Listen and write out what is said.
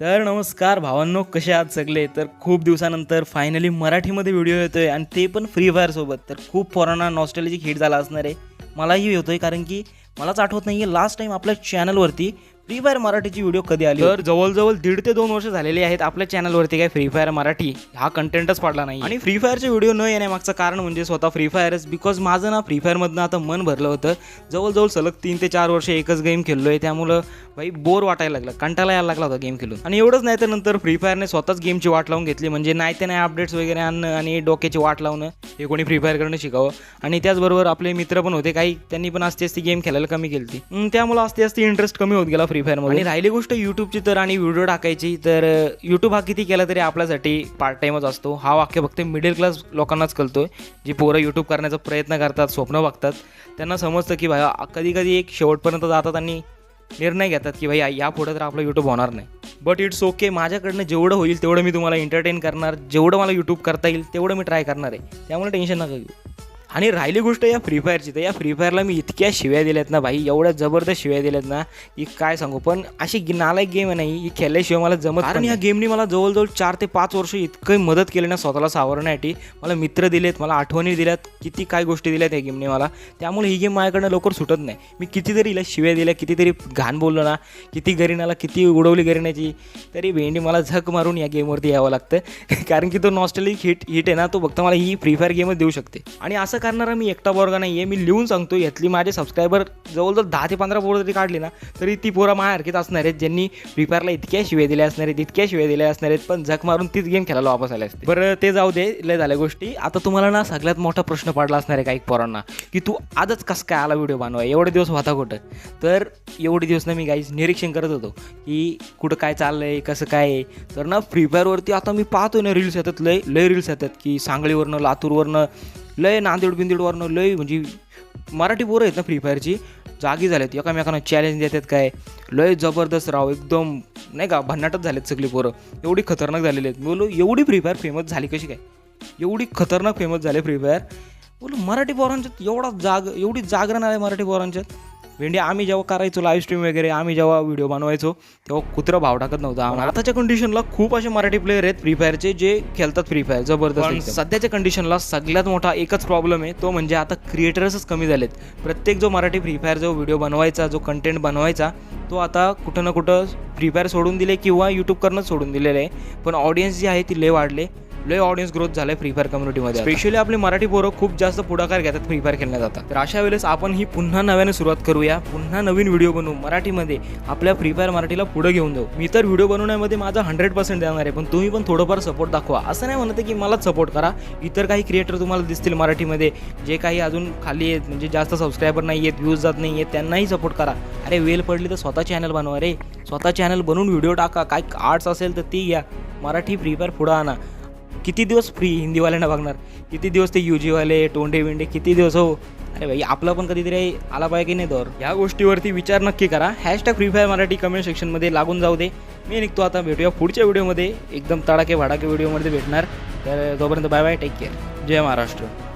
तर नमस्कार भावांनो कसे आहात सगळे? तर खूप दिवसानंतर फायनली मराठीमध्ये व्हिडिओ येतोय आणि ते पण फ्री फायरसोबत तर खूप पोरांना नॉस्टॅलिजिक हिट झाला असणार आहे. मलाही होतोय कारण की मलाच आठवत नाही आहे लास्ट टाईम आपल्या चॅनलवरती फ्री फायर मराठीची व्हिडिओ कधी आली तर जवळजवळ दीड ते दोन वर्ष झालेली आहेत आपल्या चॅनलवरती काय फ्री फायर मराठी. हा कंटेंटच पडला नाही आणि फ्री फायरचे व्हिडिओ न येण्यामागचं कारण म्हणजे स्वतः फ्री फायरच बिकॉज माझं ना फ्री फायरमधनं आता मन भरलं होतं. जवळजवळ सलग तीन ते चार वर्ष एकच गेम खेळलोय. त्यामुळं भाई बोर वाटायला लागला. कंटाळा यायला लागला होता गेम खेळून. आणि एवढंच नाही तर नंतर फ्री फायरने स्वतःच गेमची वाट लावून घेतली. म्हणजे नाही ते नाही अपडेट्स वगैरे आणणं आणि डोक्याची वाट लावणं हे कोणी फ्री फायर करणं शिकावं. आणि त्याचबरोबर आपले मित्र पण होते. काही त्यांनी पण असते असती गेम खेळायला कमी केली त्यामुळे असते असते इंटरेस्ट कमी होत गेला फ्री फायरमध्ये आणि राहिली गोष्ट यूट्यूबची तर आणि व्हिडिओ टाकायची तर यूट्यूब हा किती केला तरी आपल्यासाठी पार्ट टाईमच असतो. हा वाक्य फक्त मिडल क्लास लोकांनाच कळतोय. जी पोरं यूट्यूब करण्याचा प्रयत्न करतात स्वप्न बघतात त्यांना समजतं की भाई कधी कधी एक शेवटपर्यंत जातात आणि निर्णय घेतात की भाई या पुढे तर आपलं यूट्यूब होणार नाही. बट इट्स ओके माझ्याकडनं जेवढं होईल तेवढं मी तुम्हाला एंटरटेन करणार जेवढं मला यूट्यूब करता येईल तेवढं मी ट्राय करणार आहे. त्यामुळे टेन्शन नका घेऊ. आणि राहिली गोष्ट या फ्री फायरची तर या फ्री फायरला मी इतक्या शिव्या दिल्यात ना भाई एवढ्या जबरदस्त शिव्या दिल्यात ना की काय सांगू. पण अशी नालायक गेम आहे नाही ही खेळल्याशिवाय मला जमत कारण या गेमनी मला जवळजवळ चार ते पाच वर्ष इतकं मदत केली ना स्वतःला सावरण्यासाठी. मला मित्र दिलेत मला आठवणी दिल्यात किती काय गोष्टी दिल्यात या गेमने मला. त्यामुळे ही गेम माझ्याकडनं लवकर सुटत नाही. मी कितीतरी हिला शिव्या दिल्या कितीतरी घाण बोललो ना किती गरीनाला किती उडवली गरीनाची तरी भेंडी मला झक मारून या गेमवरती यावं लागतं. कारण की तो नॉस्टॅलिक हिट हिट आहे ना तो फक्त मला ही फ्री फायर गेमच देऊ शकते. आणि असं करणारा मी एकटा पोरगा नाही आहे मी लिहून सांगतो यातली. माझे सबस्क्रायबर जवळजवळ दहा ते पंधरा पोरं जरी काढली ना तरी ती पोरं माझ्यासारखीच असणार आहेत. ज्यांनी फ्री फायरला इतक्या शिव्या दिल्या असणार आहेत इतक्या शिव्या दिल्या असणार आहेत पण झक मारून तीच गेम खेळायला वापस आले असते. बरं ते जाऊ दे. लय झाल्या गोष्टी. आता तुम्हाला ना सगळ्यात मोठा प्रश्न पडला असणार आहे काही पोरांना? की तू आजच कसं काय आला व्हिडिओ बनवा एवढे दिवस होता कुठं? तर एवढे दिवस ना मी काहीच निरीक्षण करत होतो की कुठं काय चाललं आहे कसं काय आहे? तर ना फ्री फायरवरती आता मी पाहतो ना रील्स येतात लय लय रील्स येतात की सांगलीवरनं लातूरवरनं लय नांदेड बिंदेडवरनं लय म्हणजे मराठी पोरं आहेत ना फ्री फायरची जागी झालेत एकामेकांना चॅलेंज देतात काय. लय जबरदस्त राव एकदम नाही का भन्नाटच झालेत सगळी पोरं. एवढी खतरनाक झालेली आहेत. मी बोलो एवढी फ्री फायर फेमस झाली कशी काय? एवढी खतरनाक फेमस झाले फ्री फायर बोलो मराठी पोरांच्यात एवढा जाग एवढी जागरण आहे मराठी पोरांच्यात. भेंडी आम्ही जेव्हा करायचो लाईव्ह स्ट्रीम वगैरे आम्ही जेव्हा व्हिडिओ बनवायचो तेव्हा कुत्रं भाव टाकत नव्हता आम्हाला. आताच्या कंडिशनला खूप असे मराठी प्लेयर आहेत फ्री फायरचे जे खेळतात फ्री फायर जबरदस्त. सध्याच्या कंडिशनला सगळ्यात मोठा एकच प्रॉब्लेम आहे तो म्हणजे आता क्रिएटर्सच कमी झालेत. प्रत्येक जो मराठी फ्री फायर जो व्हिडिओ बनवायचा जो कंटेंट बनवायचा तो आता कुठं ना कुठं फ्री फायर सोडून दिले किंवा यूट्यूब करणंच सोडून दिलेलं आहे. पण ऑडियन्स जी आहे ती लय वाढले. लय ऑडियन्स ग्रोथ झालाय फ्री फायर कम्युनिटीमध्ये स्पेशली आपले मराठी पोरं खूप जास्त पुढाकार घेतात फ्री फायर खेळण्यात आता. तर अशा वेळेस आपण ही पुन्हा नव्याने सुरुवात करूया. पुन्हा नवीन व्हिडिओ बनवू. मराठीमध्ये आपल्या फ्री फायर मराठीला पुढे घेऊन जाऊ. मी तर व्हिडिओ बनवण्यामध्ये माझा हंड्रेड पर्सेंट देणार आहे पण तुम्ही पण थोडंफार सपोर्ट दाखवा. असं नाही म्हणत की मलाच सपोर्ट करा. इतर काही क्रिएटर तुम्हाला दिसतील मराठीमध्ये. जे काही अजून खाली आहेत म्हणजे जास्त सबस्क्रायबर नाही आहेत व्ह्यूज जात नाही आहेत त्यांनाही सपोर्ट करा. अरे वेल पडली तर स्वतः चॅनल बनवा रे. स्वतः चॅनल बनवून व्हिडिओ टाका. काय आर्ट्स असेल तर ती घ्या. मराठी फ्री फायर पुढं आणा. किती दिवस फ्री हिंदीवाल्यांना बघणार? किती दिवस ते युजीवाले टोंडे विंडे किती दिवस हो? अरे भाई आपला पण कधीतरी आला पाहिजे की नाही दौर? या गोष्टीवरती विचार नक्की करा. Hashtag free fire Marathi comment सेक्शनमध्ये लागून जाऊ दे. मी निघतो आता भेटूया पुढच्या व्हिडिओमध्ये एकदम तडाके भडाके व्हिडिओमध्ये भेटणार. तर तोपर्यंत बाय बाय टेक केअर जय महाराष्ट्र.